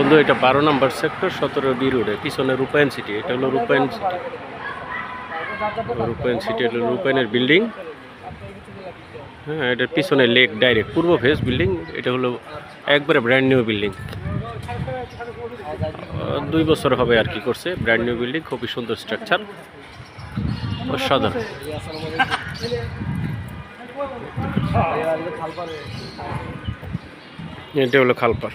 বন্ধু, এটা বারো নম্বর সেক্টর সতেরো বি রোডে পিছনে রূপায়ণ সিটি এটা হলো রূপায়ণ সিটি রূপায়ণ সিটি হলো রূপায়ণের বিল্ডিং হ্যাঁ এটার পিছনে লেক ডাইরেক্ট পূর্ব ফেস বিল্ডিং এটা হলো একবারে ব্র্যান্ড নিউ বিল্ডিং দুই বছর হবে আর কি করছে ব্র্যান্ড নিউ বিল্ডিং খুবই সুন্দর স্ট্রাকচার অসাধারণ। এটা হলো খালপার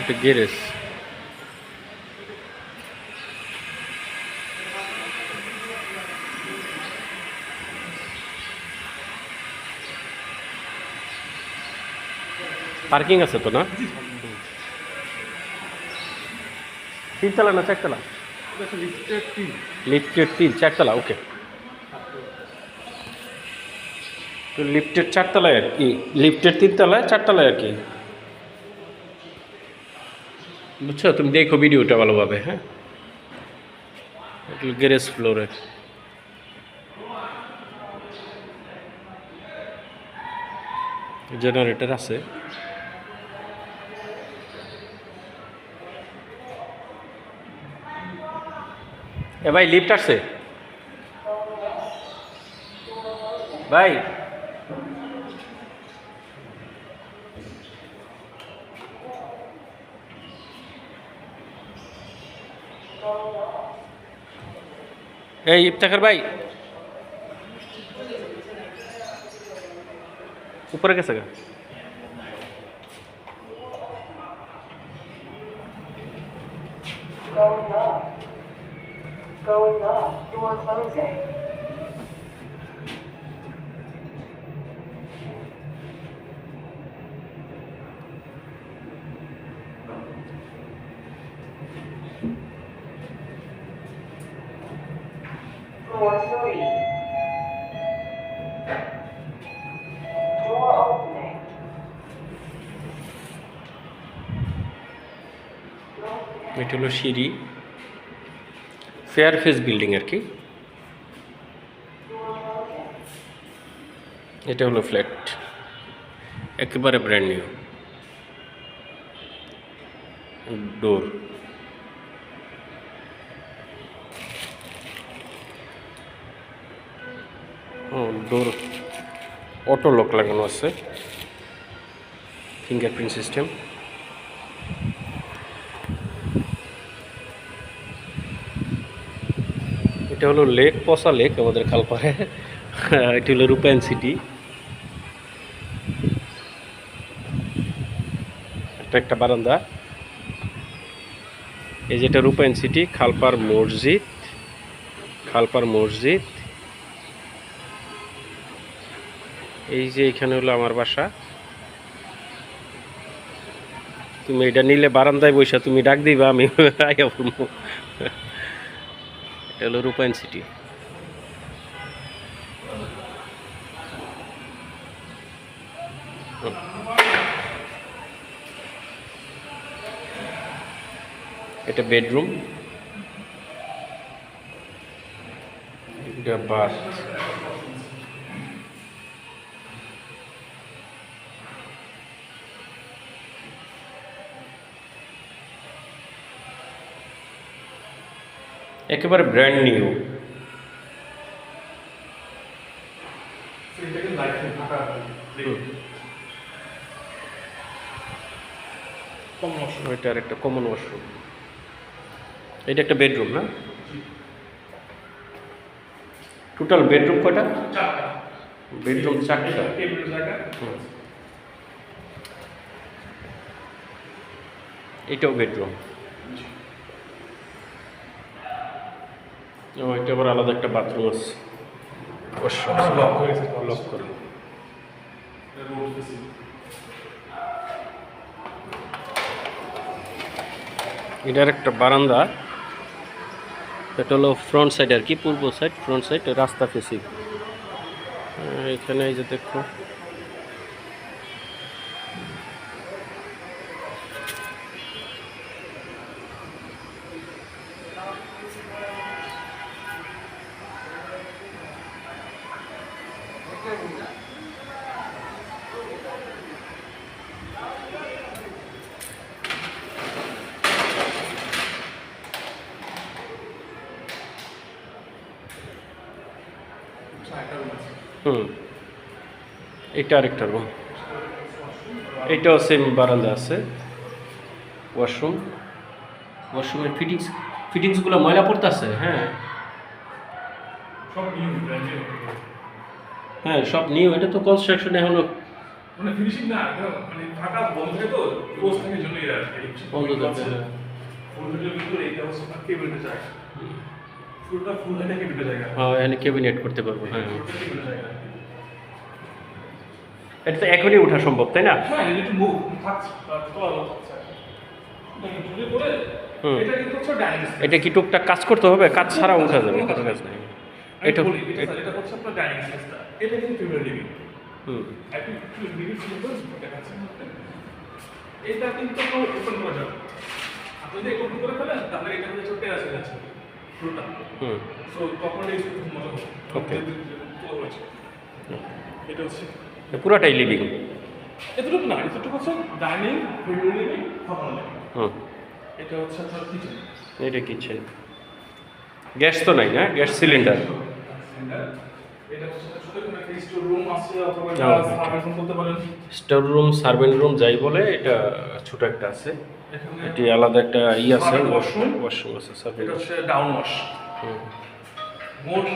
এটা গ্যারেজ। পার্কিং আছে তো না? তিনতলা না চারতলা? লিফটের তিন চারতলা ওকে। তো লিফটের চারতলায় আর কি লিফটের তিনতলায় চারতলায় আর কি? বুঝছ তুমি দেখো ভিডিওটা ভালোভাবে হ্যাঁ? গ্যারেজ ফ্লোরে। জেনারেটর আছে। এ ভাই লিফট আসছে? ভাই এই ইফতাখার ভাই উপরে গেছে গা Going up. Going up. Door closing. three. Door opening. এটা হলো সিঁড়ি। ফেয়ার ফেস বিল্ডিং আর কি। এটা হলো ফ্ল্যাট একেবারে brand new door door auto lock লাগানো আছে। ফিঙ্গারপ্রিন্ট সিস্টেম এটা হলো লেক পসা লেক আমাদের খালপাড়ে। এটি হলো রূপায়ণ সিটি এটা একটা বারান্দা। এই যেটা রূপায়ণ সিটি খালপার মসজিদ। খালপার মসজিদ। এই যে এখানে হলো আমার বাসা। তুমি এটা নিলে বারান্দায় বসে, তুমি ডাক দিবা, আমি। এটা হলো রূপায়ণ সিটি এটা বেডরুম এটা বাথ একেবারে ব্র্যান্ড নিউ এটা আর একটা কমন ওয়াশরুম এটা একটা বেডরুম না? টোটাল বেডরুম কয়টা? বেডরুম চারটা। এটাও বেডরুম ও এটা আবার আলাদা একটা বাথরুম আছে। লক করে এটার একটা বারান্দা। এটা হলো ফ্রন্ট সাইড আর কি পূর্ব সাইড ফ্রন্ট সাইড রাস্তা ফেসিং এখানে এই যে দেখো। হুম। এটা আরেকটা রুম এটাও সেম বারান্দা আছে। ওয়াশরুম ওয়াশরুমের ফিটিংস ফিটিংসগুলো ময়লা পড়তেছে হ্যাঁ। হ্যাঁ সব নিউ এটা তো কনস্ট্রাকশন এখনও। মানে ফিনিশিং না মানে ফাঁকা বন্ধ তো ক্লোজ থাকে জন্যই আর কি। বন্ধ থাকে, হ্যাঁ। ফুলগুলোর ভিতরে এটা হচ্ছে আপনার কেবিনেটের ফুলটা ফুল এটা কেবিনেটের জায়গা হ্যাঁ এখানে ক্যাবিনেট করতে পারব হ্যাঁ। এটা তো এখনই ওঠা সম্ভব তাই না? হ্যাঁ এটা একটু মুভ থাকছে কিন্তু কি টুকটাক কাজ করতে হবে? কাজ ছাড়া উঠা যাবে কোনো কাজ নেই। এটা এটা- এটা এটা হচ্ছে আপনার ডাইনিং স্পেসটা এটা কিন্তু লিভিং হুম। এটা কিন্তু ওপেন করা যাবে। আপনি যদি ওপেন করে ফেলেন তাহলে এটা হচ্ছে ছোট যাচ্ছে। পুরোটা সো তখন এই মজা হয়েছে এটা হচ্ছে পুরোটাই লিভিং এতটুকু না এতটুকু হচ্ছে ডাইনিং লিভিং হুম। এটা হচ্ছে আপনার কিচেন এটা কিচেন গ্যাস তো নাই না? গ্যাস সিলিন্ডার এটা ছোট কোনো একটা স্টোর রুম আছে অথবা রুম বলতে পারেন। স্টোর রুম সার্ভেন্ট রুম যাই বলে এটা ছোট একটা আছে। এটি আলাদা একটা ই আছে ওয়াশরুম ওয়াশরুম আছে সার্ভেন্ট এটা হচ্ছে ডাউন ওয়াশ হুম। মোট